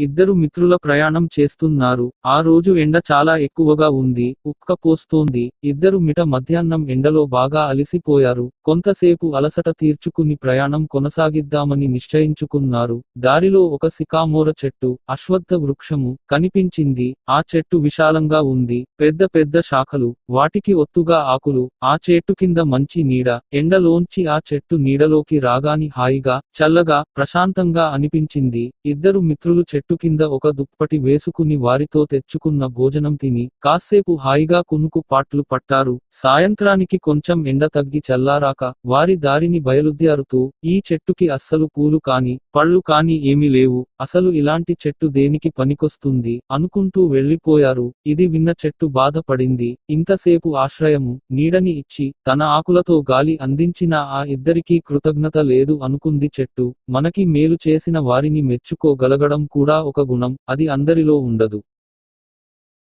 ఇద్దరు మిత్రుల ప్రయాణం చేస్తున్నారు. ఆ రోజు ఎండ చాలా ఎక్కువగా ఉంది ఉక్క పోస్తోంది. ఇద్దరు మిట మధ్యాహ్నం ఎండలో బాగా అలిసిపోయారు. కొంతసేపు అలసట తీర్చుకుని ప్రయాణం కొనసాగిద్దామని నిశ్చయించుకున్నారు. దారిలో ఒక సికామోర చెట్టు అశ్వత్థ వృక్షము కనిపించింది. ఆ చెట్టు విశాలంగా ఉంది. పెద్ద పెద్ద శాఖలు వాటికి ఒత్తుగా ఆకులు ఆ చెట్టు కింద మంచి నీడ. ఎండలోంచి ఆ చెట్టు నీడలోకి రాగాని హాయిగా చల్లగా ప్రశాంతంగా అనిపించింది. ఇద్దరు మిత్రులు చెట్టు కింద ఒక దుప్పటి వేసుకుని వారితో తెచ్చుకున్న భోజనం తిని కాసేపు హాయిగా కునుకు పాట్లు పట్టారు. సాయంత్రానికి కొంచెం ఎండ తగ్గి చల్లారాక వారి దారిని బయలుదేరుతూ ఈ చెట్టుకి అస్సలు పూలు కాని పళ్ళు కాని ఏమీ లేవు. అసలు ఇలాంటి చెట్టు దేనికి పనికొస్తుంది అనుకుంటూ వెళ్ళిపోయారు ఇది విన్న చెట్టు బాధపడింది. ఇంతసేపు ఆశ్రయము నీడని ఇచ్చి తన ఆకులతో గాలి అందించిన ఆ ఇద్దరికీ కృతజ్ఞత లేదు అనుకుంది చెట్టు. మనకి మేలు చేసిన వారిని మెచ్చుకోగలగడం కూడా కూడా ఒక గుణం అది అందరిలో ఉండదు.